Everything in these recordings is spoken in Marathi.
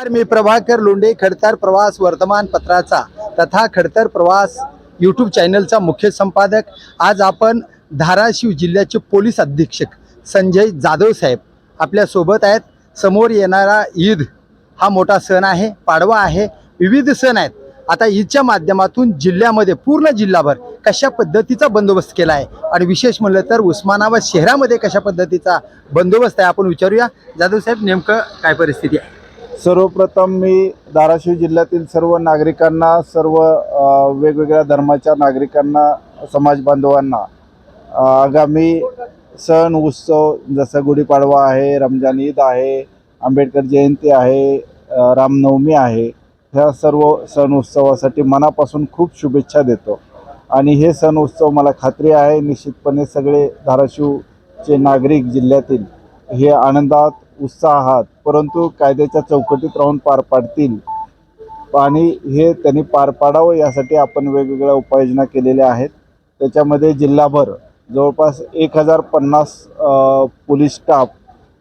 मी प्रभाकर लोंडे खडतर प्रवास वर्तमानपत्राचा तथा खडतर प्रवास यूट्यूब चॅनलचा मुख्य संपादक. आज आपण धाराशिव जिल्ह्याचे पोलीस अधीक्षक संजय जाधव साहेब आपल्यासोबत आहेत. समोर येणारा ईद हा मोठा सण आहे पाडवा आहे विविध सण आहेत. आता ईदच्या माध्यमातून जिल्ह्यामध्ये पूर्ण जिल्हाभर कशा पद्धतीचा बंदोबस्त केला आहे? आणि विशेष म्हणलं तर उस्मानाबाद शहरामध्ये कशा पद्धतीचा बंदोबस्त आहे? आपण विचारूया. जाधव साहेब नेमकं काय परिस्थिती आहे? सर्वप्रथम मी धाराशिव जिल्ह्यातील सर्व नागरिकांना सर्व वेगवेगळ्या धर्माच्या नागरिकांना समाज बांधवांना आगामी सण उत्सव जसं गुढीपाडवा आहे रमजान ईद आहे आंबेडकर जयंती आहे रामनवमी आहे ह्या सर्व सण उत्सवासाठी मनापासून खूप शुभेच्छा देतो. आणि हे सण उत्सव मला खात्री आहे निश्चितपणे सगळे धाराशिवचे नागरिक जिल्ह्यातील हे आनंदात उत्साहात परंतु कायद्याच्या चौकटीत राहून पार पाडतील. आणि हे त्यांनी पार पाडावं यासाठी आपण वेगवेगळ्या उपाययोजना केलेल्या आहेत. त्याच्यामध्ये जिल्हाभर जवळपास एक हजार पन्नास पोलीस स्टाफ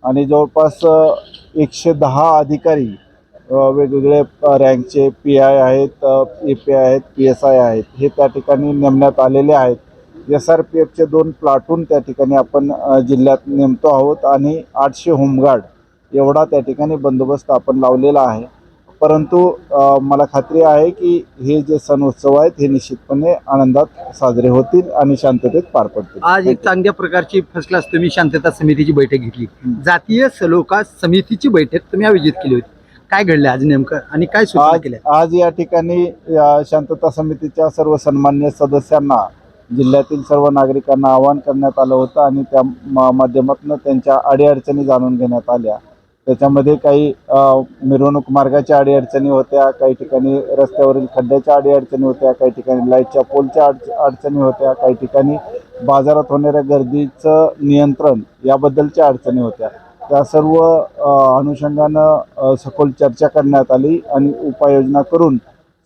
आणि जवळपास एकशे दहा अधिकारी वेगवेगळे रँकचे पी आय आहेत ए पी आय आहेत पी एस आय आहेत हे त्या ठिकाणी नेमण्यात आलेले आहेत. एस आर पी एफचे दोन प्लाटून त्या ठिकाणी आपण जिल्ह्यात नेमतो आहोत आणि आठशे होमगार्ड एवढा त्या ठिकाणी बंदोबस्त आपण लावलेला आहे. परंतु मला खात्री आहे की हे जे सण उत्सव आहेत हे निश्चितपणे आनंदात साजरे होतील आणि शांततेत पार पडतील. आज एक चांगल्या प्रकारची फर्स्ट क्लास तुम्ही शांतता समितीची बैठक घेतली. जातीय सलोखा समितीची बैठक तुम्ही आयोजित केली होती. काय घडलं आज नेमकं आणि काय आज या ठिकाणी शांतता समितीच्या सर्व सन्मान्य सदस्यांना जिल्ह्यातील सर्व नागरिकांना आवाहन करण्यात आलं होतं आणि त्या मा- माध्यमातून त्यांच्या अडीअडचणी जाणून घेण्यात आल्या. त्याच्यामध्ये काही मिरवणूक मार्गाच्या अडीअडचणी होत्या काही ठिकाणी रस्त्यावरील खड्ड्याच्या अडीअडचणी होत्या काही ठिकाणी लाईटच्या पोलच्या अडच अडचणी होत्या काही ठिकाणी बाजारात होणाऱ्या गर्दीचं नियंत्रण याबद्दलच्या अडचणी होत्या. त्या सर्व अनुषंगानं सखोल चर्चा करण्यात आली आणि उपाययोजना करून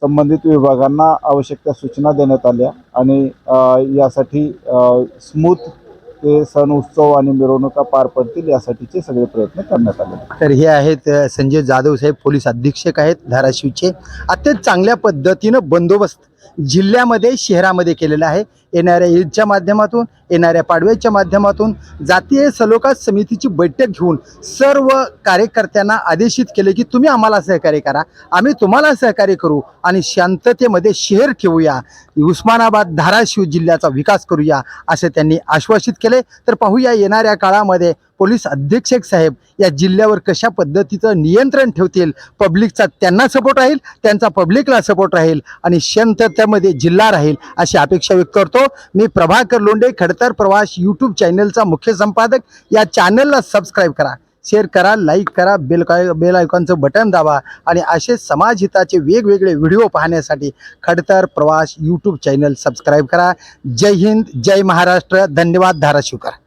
संबंधित विभागांना आवश्यक त्या सूचना देण्यात आल्या आणि यासाठी स्मूथ ते सण उत्सव आणि मिरवणुका पार पडतील यासाठीचे सगळे प्रयत्न करण्यात आले. तर हे आहेत संजय जाधव साहेब पोलीस अधीक्षक आहेत धाराशिवचे. अत्यंत चांगल्या पद्धतीनं बंदोबस्त जिल्ह्यामध्ये शहरामध्ये केलेलं आहे. येणाऱ्या ईदच्या माध्यमातून येणाऱ्या पाडव्याच्या माध्यमातून जातीय सलोखा समितीची बैठक घेऊन सर्व कार्यकर्त्यांना आदेशित केले की तुम्ही आम्हाला सहकार्य करा. आम्ही तुम्हाला सहकार्य करू आणि शांततेमध्ये शहर ठेवूया. उस्मानाबाद धाराशिव जिल्ह्याचा विकास करूया असे त्यांनी आश्वासित केले. तर पाहूया येणाऱ्या काळामध्ये पोलीस अधीक्षक साहेब या जिल्ह्यावर कशा पद्धतीचं नियंत्रण ठेवतील? पब्लिकचा त्यांना सपोर्ट राहील त्यांचा पब्लिकला सपोर्ट राहील आणि शांततेमध्ये जिल्हा राहील अशी अपेक्षा व्यक्त करतो. मी प्रभाकर लोंडे खडतर प्रवास यूट्यूब चॅनलचा मुख्य संपादक. या चॅनलला सबस्क्राईब करा शेअर करा लाईक करा बेल बेल आयकॉनचं बटन दाबा आणि असे समाजहिताचे वेगवेगळे व्हिडिओ पाहण्यासाठी खडतर प्रवास यूट्यूब चॅनल सबस्क्राईब करा. जय हिंद जय महाराष्ट्र. धन्यवाद धाराशिवकर.